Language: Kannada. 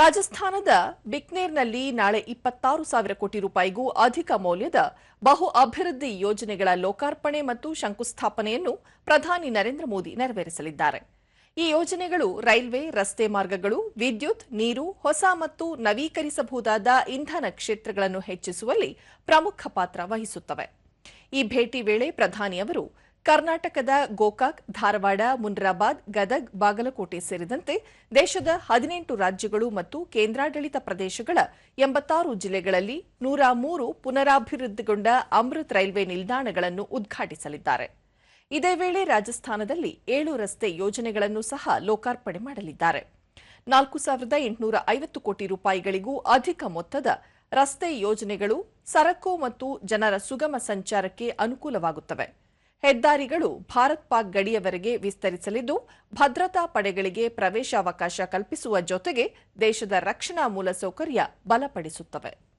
ರಾಜಸ್ಥಾನದ ಬಿಕ್ನೇರ್ನಲ್ಲಿ ನಾಳೆ ಇಪ್ಪತ್ತಾರು ಸಾವಿರ ಕೋಟಿ ರೂಪಾಯಿಗೂ ಅಧಿಕ ಮೌಲ್ಯದ ಬಹು ಅಭಿವೃದ್ಧಿ ಯೋಜನೆಗಳ ಲೋಕಾರ್ಪಣೆ ಮತ್ತು ಶಂಕುಸ್ಥಾಪನೆಯನ್ನು ಪ್ರಧಾನಿ ನರೇಂದ್ರ ಮೋದಿ ನೆರವೇರಿಸಲಿದ್ದಾರೆ. ಈ ಯೋಜನೆಗಳು ರೈಲ್ವೆ, ರಸ್ತೆ ಮಾರ್ಗಗಳು, ವಿದ್ಯುತ್, ನೀರು, ಹೊಸ ಮತ್ತು ನವೀಕರಿಸಬಹುದಾದ ಇಂಧನ ಕ್ಷೇತ್ರಗಳನ್ನು ಹೆಚ್ಚಿಸುವಲ್ಲಿ ಪ್ರಮುಖ ಪಾತ್ರ ವಹಿಸುತ್ತವೆ. ಈ ಭೇಟಿ ವೇಳೆ ಪ್ರಧಾನಿ ಅವರು ಕರ್ನಾಟಕದ ಗೋಕಾಕ್, ಧಾರವಾಡ, ಮುನ್ರಾಬಾದ್, ಗದಗ್, ಬಾಗಲಕೋಟೆ ಸೇರಿದಂತೆ ದೇಶದ ಹದಿನೆಂಟು ರಾಜ್ಯಗಳು ಮತ್ತು ಕೇಂದ್ರಾಡಳಿತ ಪ್ರದೇಶಗಳ ಎಂಬತ್ತಾರು ಜಿಲ್ಲೆಗಳಲ್ಲಿ ನೂರ ಮೂರು ಪುನರಾಭಿವೃದ್ಧಿಗೊಂಡ ಅಮೃತ್ ರೈಲ್ವೆ ನಿಲ್ದಾಣಗಳನ್ನು ಉದ್ಘಾಟಿಸಲಿದ್ದಾರೆ. ಇದೇ ವೇಳೆ ರಾಜಸ್ಥಾನದಲ್ಲಿ ಏಳು ರಸ್ತೆ ಯೋಜನೆಗಳನ್ನು ಸಹ ಲೋಕಾರ್ಪಣೆ ಮಾಡಲಿದ್ದಾರೆ. ನಾಲ್ಕು ಸಾವಿರದ ಎಂಟುನೂರ ಐವತ್ತು ಕೋಟಿ ರೂಪಾಯಿಗಳಿಗೂ ಅಧಿಕ ಮೊತ್ತದ ರಸ್ತೆ ಯೋಜನೆಗಳು ಸರಕು ಮತ್ತು ಜನರ ಸುಗಮ ಸಂಚಾರಕ್ಕೆ ಅನುಕೂಲವಾಗುತ್ತವೆ. ಹೆದ್ದಾರಿಗಳು ಭಾರತ್ ಪಾಕ್ ಗಡಿಯವರೆಗೆ ವಿಸ್ತರಿಸಲಿದ್ದು ಭದ್ರತಾ ಪಡೆಗಳಿಗೆ ಪ್ರವೇಶಾವಕಾಶ ಕಲ್ಪಿಸುವ ಜೊತೆಗೆ ದೇಶದ ರಕ್ಷಣಾ ಮೂಲಸೌಕರ್ಯ ಬಲಪಡಿಸುತ್ತವೆ.